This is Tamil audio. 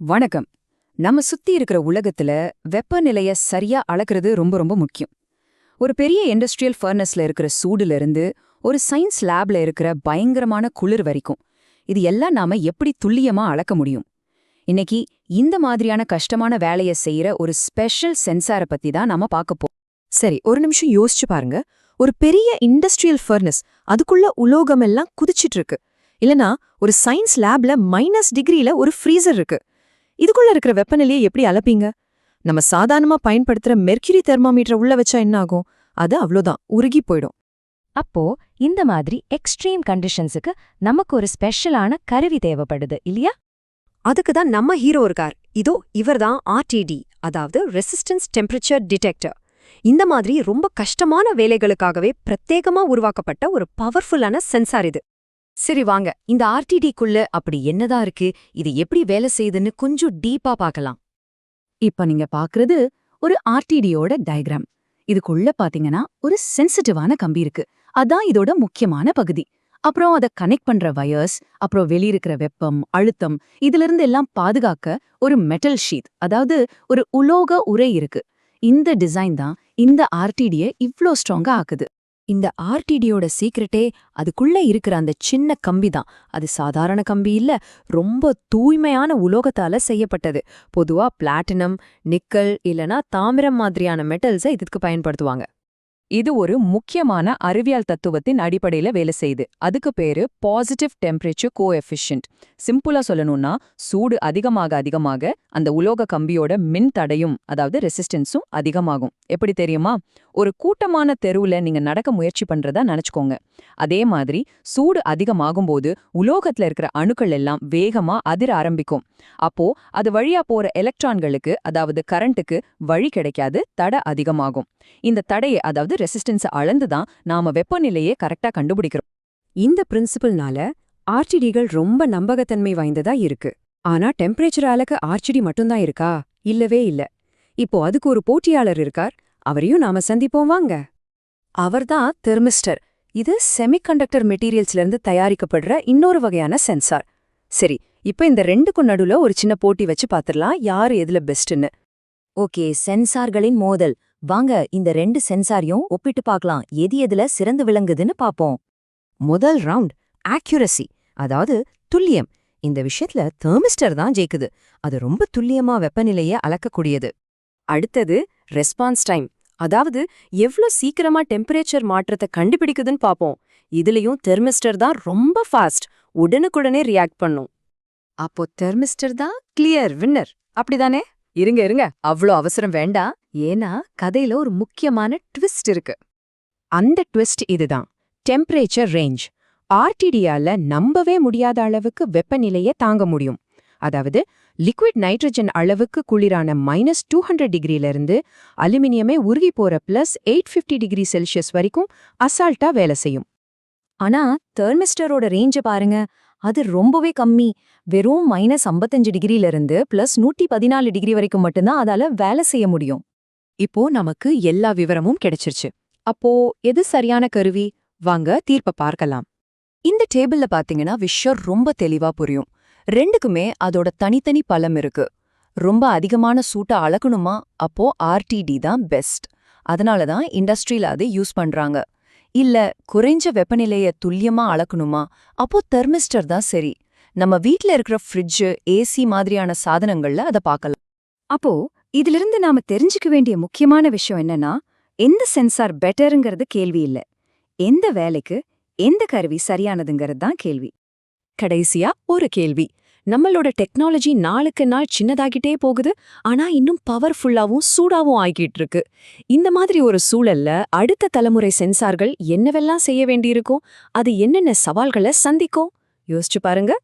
வணக்கம். நம்ம சுத்தி இருக்கிற உலகத்துல வெப்பநிலைய சரியா அளக்கிறது ரொம்ப ரொம்ப முக்கியம். ஒரு பெரிய இண்டஸ்ட்ரியல் ஃபர்னஸ்ல இருக்கிற சூடுல இருந்து ஒரு சயின்ஸ் லேப்ல இருக்கிற பயங்கரமான குளிர் வரைக்கும். இது எல்லாம் நாம எப்படி துல்லியமா அளக்க முடியும்? இன்னைக்கு இந்த மாதிரியான கஷ்டமான வேலைய செய்யற ஒரு ஸ்பெஷல் சென்சார பத்தி தான் நாம பார்க்க போறோம். சரி ஒரு நிமிஷம் யோசிச்சு பாருங்க. ஒரு பெரிய இண்டஸ்ட்ரியல் ஃபர்னஸ் அதுக்குள்ள உலோகம் எல்லாம் குதிச்சிட்டு இருக்கு. இல்லனா ஒரு சயின்ஸ் லேப்ல மைனஸ் டிகிரில ஒரு ஃப்ரீசர் இருக்கு. இதுக்குள்ள இருக்கிற வெப்பநிலையை எப்படி அளப்பீங்க? நம்ம சாதாரணமா பயன்படுத்துற மெர்க்யூரி தெர்மாமீட்டர் உள்ள வச்சா என்ன ஆகும் அது அவ்வளோதான் உருகி போயிடும். அப்போ இந்த மாதிரி எக்ஸ்ட்ரீம் கண்டிஷன்ஸுக்கு நமக்கு ஒரு ஸ்பெஷலான கருவி தேவைப்படுது இல்லையா? அதுக்கு தான் நம்ம ஹீரோ இருக்கார். இதோ இவர்தான் ஆர்டிடி அதாவது ரெசிஸ்டன்ஸ் டெம்பரேச்சர் டிடெக்டர் இந்த மாதிரி ரொம்ப கஷ்டமான வேலைகளுக்காகவே பிரத்யேகமா உருவாக்கப்பட்ட ஒரு பவர்ஃபுல்லான சென்சார் இது. சரி வாங்க இந்த ஆர்டிடிக்குள்ள அப்படி என்னதான் இருக்கு இது எப்படி வேலை செய்யுதுன்னு கொஞ்சம் டீப்பா பார்க்கலாம். இப்ப நீங்க பாக்குறது ஒரு ஆர்டிடியோட டயக்ராம். இதுக்குள்ள பாத்தீங்கன்னா ஒரு சென்சிட்டிவான கம்பி இருக்கு. அதான் இதோட முக்கியமான பகுதி. அப்புறம் அதை கனெக்ட் பண்ற வயர்ஸ் அப்புறம் வெளியிருக்கிற வெப்பம் அழுத்தம் இதுல இருந்து எல்லாம் பாதுகாக்க ஒரு மெட்டல் ஷீட் அதாவது ஒரு உலோக உரை இருக்கு. இந்த டிசைன் தான் இந்த ஆர்டிடிய இவ்ளோ ஸ்ட்ராங்கா ஆக்குது. இந்த ஆர்டிடியோட சீக்ரெட்டே அதுக்குள்ள இருக்கிற அந்த சின்ன கம்பி தான். அது சாதாரண கம்பி இல்ல ரொம்ப தூய்மையான உலோகத்தால செய்யப்பட்டது. பொதுவா பிளாட்டினம் நிக்கல் இல்லனா தாமிரம் மாதிரியான மெட்டல்ஸை இதுக்கு பயன்படுத்துவாங்க. இது ஒரு முக்கியமான அறிவியல் தத்துவத்தின் அடிப்படையில வேலை செய்யுது. அதுக்கு பேரு பாசிட்டிவ் டெம்பரேச்சர் கோஎஃபிஷியன்ட் சிம்பிளா சொல்லணும்னா சூடு அதிகமாக அதிகமாக அந்த உலோக கம்பியோட மின் தடையும் அதாவது ரெசிஸ்டன்ஸும் அதிகமாகும். எப்படி தெரியுமா? ஒரு கூட்டமான தெருவுல நீங்க நடக்க முயற்சி பண்றதா நினைச்சுக்கோங்க. அதே மாதிரி சூடு அதிகமாகும் போது உலோகத்துல இருக்கிற அணுக்கள் எல்லாம் வேகமா அதிர ஆரம்பிக்கும். அப்போ அது வழியா போற எலக்ட்ரான்களுக்கு அதாவது கரண்ட்டுக்கு வழி கிடைக்காது தடை அதிகமாகும். இந்த தடையை அதாவது ரெசிஸ்டன்ஸை அளந்துதான் நாம வெப்பநிலையே கரெக்டா கண்டுபிடிக்கிறோம். இந்த பிரின்சிபல்னால ஆர்டிடிகள் ரொம்ப நம்பகத்தன்மை வாய்ந்ததா இருக்கு. ஆனா டெம்பரேச்சர் அளக்கு ஆர்டிடி மட்டும்தான் இருக்கா? இல்லவே இல்ல. இப்போ அதுக்கு ஒரு போட்டியாளர் இருக்கார். அவரையும் நாம சந்திப்போம் வாங்க. அவர்தான் தெர்மிஸ்டர் இது செமிகண்டக்டர் மெட்டீரியல்ஸ்ல இருந்து தயாரிக்கப்படுற இன்னொரு வகையான சென்சார் சரி இப்ப இந்த ரெண்டுக்கும் நடுவுல ஒரு சின்ன போட்டி வச்சு பாத்துரலாம் யாரு எதுல பெஸ்ட்னு ஓகே சென்சார்களின் மோதல். வாங்க இந்த ரெண்டு சென்சாரையும் ஒப்பிட்டு பார்க்கலாம். எது எதுல சிறந்து விளங்குதுன்னு பாப்போம் முதல் ரவுண்ட் ஆக்யூரசி அதாவது துல்லியம். இந்த விஷயத்துல தெர்மிஸ்டர் தான் ஜெயிக்குது. அது ரொம்ப துல்லியமா வெப்பநிலையை அளக்கக்கூடியது. அடுத்தது ரெஸ்பான்ஸ் டைம் அதாவது எவ்ளோ சீக்கிரமா டெம்பரேச்சர் மாற்றத்தை கண்டுபிடிக்குதுன்னு பாப்போம் இதுலயும் தெர்மிஸ்டர் தான் ரொம்ப ஃபாஸ்ட் உடனுக்குடனே ரியாக்ட் பண்ணும். அப்போ தெர்மிஸ்டர் தான் கிளியர் வின்னர் அப்படிதானே? இருங்க இருங்க. அவ்ளோ அவசரம் வேண்டாம் ஏன்னா கதையில ஒரு முக்கியமான ட்விஸ்ட் இருக்கு. அந்த ட்விஸ்ட் இதுதான். Temperature range. ஆர்டிடியால நம்பவே முடியாத அளவுக்கு வெப்பநிலையை தாங்க முடியும். அதாவது லிக்விட் நைட்ரஜன் அளவுக்கு குளிரான மைனஸ் டூ ஹண்ட்ரட் டிகிரியிலிருந்து அலுமினியமே உருகி போற plus eight fifty degree Celsius வரைக்கும் அசால்ட்டா வேலை செய்யும். ஆனா தெர்மிஸ்டரோட ரேஞ்ச பாருங்க. அது ரொம்பவே கம்மி. வெறும் மைனஸ் ஐம்பத்தஞ்சு டிகிரில இருந்து பிளஸ் நூத்தி பதினாலு டிகிரி வரைக்கும் மட்டும்தான் அதால வேலை செய்ய முடியும். இப்போ நமக்கு எல்லா விவரமும் கிடைச்சிருச்சு. அப்போ எது சரியான கருவி? வாங்க தீர்ப்ப பார்க்கலாம். இந்த டேபிள்ல பாத்தீங்கன்னா விஷயம் ரொம்ப தெளிவா புரியும். ரெண்டுக்குமே அதோட தனித்தனி பலம் இருக்கு. ரொம்ப அதிகமான சூட்டை அளக்கணுமா? அப்போ ஆர்டிடி தான் பெஸ்ட் அதனால தான் இண்டஸ்ட்ரியில அதை யூஸ் பண்றாங்க. இல்ல குறைஞ்ச வெப்பநிலைய துல்லியமா அளக்கணுமா? அப்போ தெர்மிஸ்டர் தான் சரி. நம்ம வீட்ல இருக்கிற ஃப்ரிட்ஜ் ஏசி மாதிரியான சாதனங்கள்ல அதை பார்க்கலாம் அப்போ இதிலிருந்து நாம தெரிஞ்சுக்க வேண்டிய முக்கியமான விஷயம் என்னன்னா எந்த சென்சார் பெட்டருங்கிறது கேள்வி இல்ல. எந்த வேலைக்கு எந்த கருவி சரியானதுங்கிறது தான் கேள்வி. கடைசியா ஒரு கேள்வி. நம்மளோட டெக்னாலஜி நாளுக்கு நாள் சின்னதாகிட்டே போகுது ஆனா இன்னும் பவர்ஃபுல்லாவும் சூடாவும் ஆகிட்டு இருக்கு இந்த மாதிரி ஒரு சூழல்ல அடுத்த தலைமுறை சென்சார்கள் என்னவெல்லாம் செய்ய வேண்டியிருக்கும்? அது என்னென்ன சவால்களை சந்திக்கும்? யோசிச்சு பாருங்க.